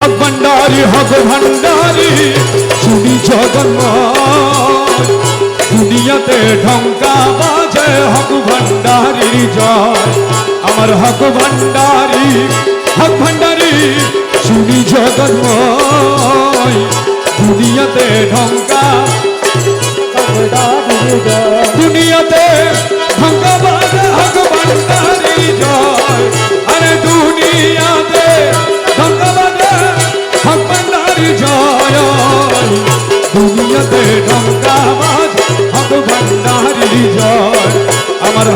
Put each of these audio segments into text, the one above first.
হক ভান্ডারি হক ভান্ডারি, শুনি জগন্মায় দুনিয়াতে ঢঙ্কা বাজে হক ভান্ডারি জয়। আমার হক ভান্ডারি হক ভান্ডারি, শুনি জগন্মায় দুনিয়াতে ঢঙ্কা দুনিয়াতে ঢঙ্কা বাজে হক ভান্ডারি জয়। আরে দুনিয়াতে ঢঙ্কা বাজে জয় দুনিয়াতে ভান্ডারি জয় আমার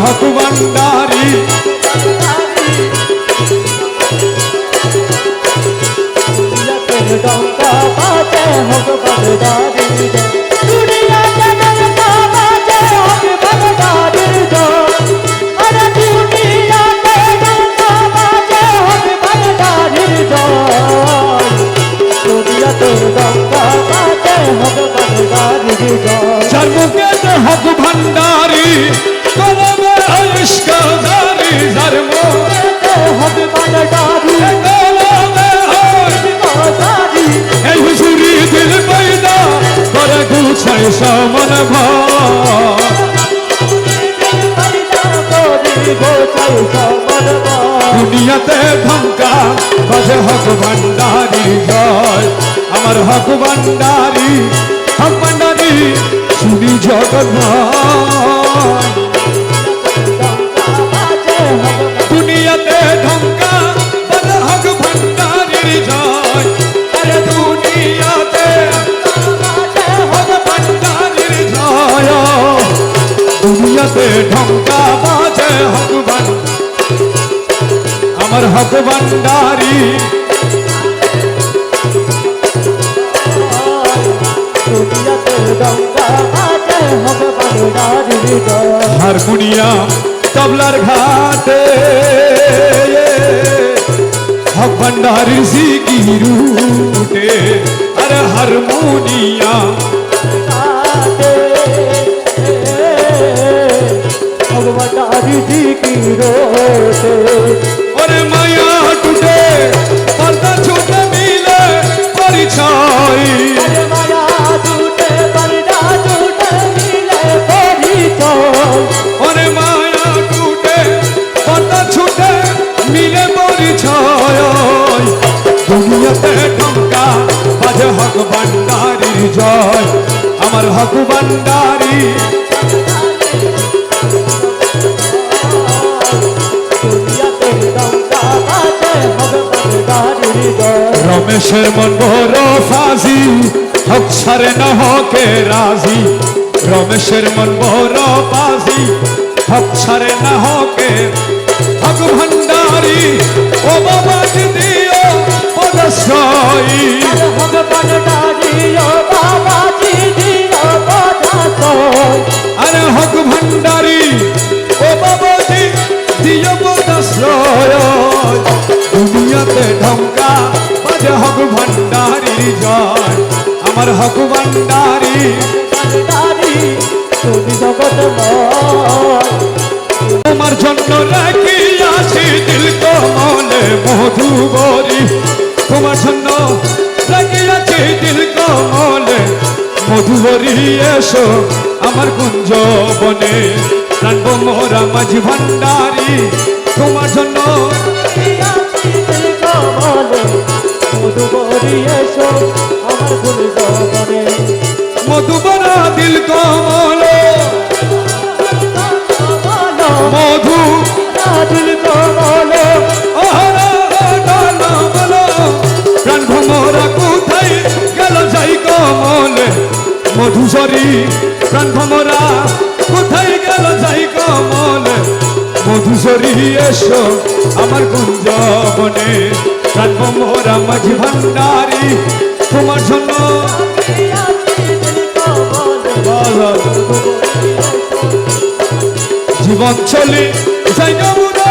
যার মুখেতে হক ভান্ডারি কলমে আয়ুষ্কারি যার মুখে কলমে হয় এই হুজুরি দিল পয়দা করে গুছাই সমান দুনিয়াতে ধমকা বাজে হক ভান্ডারি জয়। আমার হক ভান্ডারি হক ভান্ডারি দুনিয়াতে বাজে হক ভান্ডারি জয়। আরে দুনিয়াতে হক ঢঙ্কা হারমোনিয়াম তবলার ঘাটে। হক ভান্ডারি সিকি রুটে আরে হারমোনিয়াম বাজে জয়, আমার হক ভান্ডারি রমেশের মন বড় ফাজি হক সারে না হকে রাজি। রমেশের মন বড় ফাজি হক সারে না হকে। হক ভান্ডারি ও বাবা দিও পদশ্রয়ী আরে হক ভান্ডারি ও বাবাজি দিও পদশ্রয় দুনিয়াতে ঢঙ্কা বাজে হক ভান্ডারি জয় আমার হক ভান্ডারি তোমার জন্য রাখি দিল মধুবরী। তোমার জন্য আছি দিল কমলে। মধুবরী এসো আমার কুঞ্জ বনে রানবো মোরা মাঝি ভান্ডারি তোমার জন্য। মধুবরা দিল কমল। মধু অহরা মধুসরী প্রাণ ভমরা কোথায় গেল যাই কমলে? মধুসরী এসো আমার কুঞ্জ বনে ভমরা মাঝি ভান্ডারি, তোমার জন্য জীবন চলে জায়গা মুরা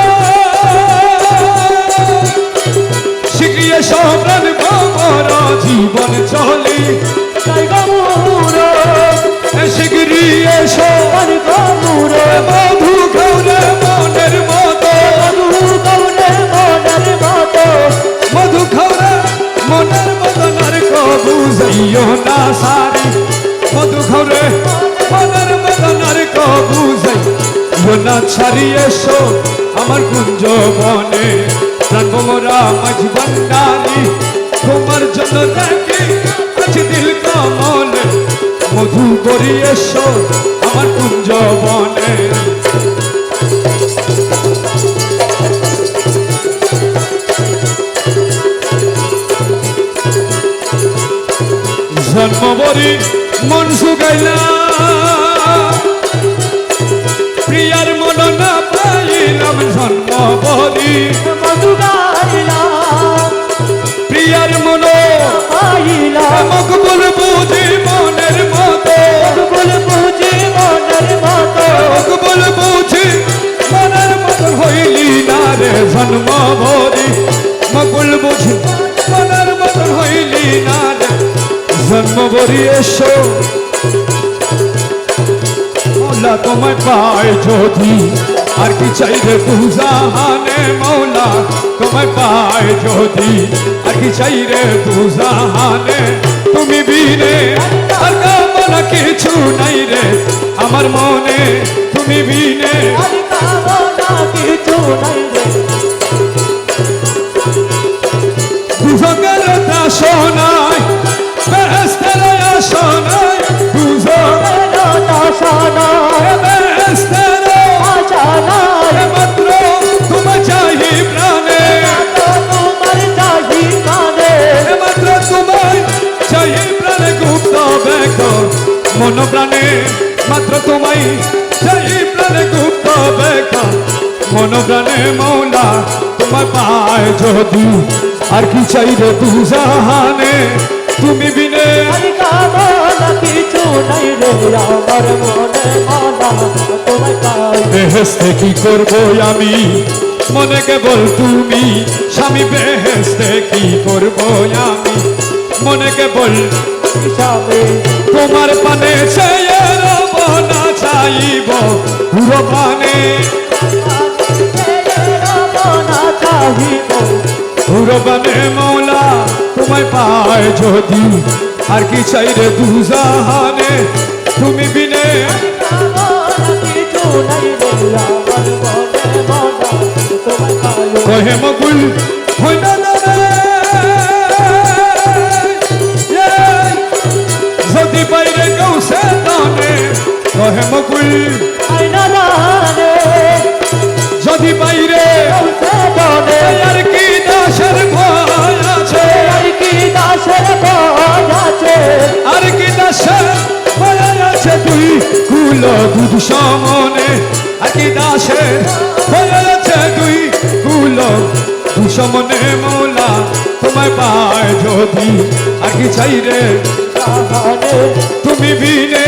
আমার কুঞ্জ বনে। রাখব মোরা মাঝ ভান্ডারি, তোমার জন্য দেখি আজ দিল কমলে। মধু করি এসো আমার কুঞ্জ বনে জন্মবরি মন সুগাইলা প্রিয়ার মন না পাইলাম মধু গাইলাম প্রিয়ার মন পাইলাম মকবুল বুঝি মনের মতো। বল বুঝি মনের মতো। মকবুল বুঝি মনের মতো হইলি না রে মকবুল জন্মবরি এসো। মৌলা তোমায় পায় যদি আর কি চাইবে তুজাহানে মৌলা? তোমায় পায় যদি আর কি চাইরে তুজাহানে তুমি বিনে আর কামনা কিছু নাই রে। আমার মনে তুমি বিনে আর কামনা কিছু নাই রে। দুজকের শোনায় বেহেস্তের মন প্রাণে মাত্র তোমায় চাই প্রাণে গুপ্ত বেক মন প্রাণে মৌলা তোমায় পায় যদি। আর কি চাই রে তু জাহানে? তুমি বিনে বেহেস্তে কি করব আমি? মনে কেবল তুমি, স্বামী বেহেস্তে কি করব আমি? মনে কেবল হিসাবে তোমার পানে চেয়ে চাইব। পুরো পানে। পুরো মৌলা, তোমায় পায় যদি। আর কি চাই রে দুজাহানে? তুমি বিনে। কহে মকুল হই না কুল দুধ সমনে আর কি দাসের আছে তুই কুল। দুসমনে মোলা, তোমায় পায় যদি আর কি চাই রে। তুমি বিনে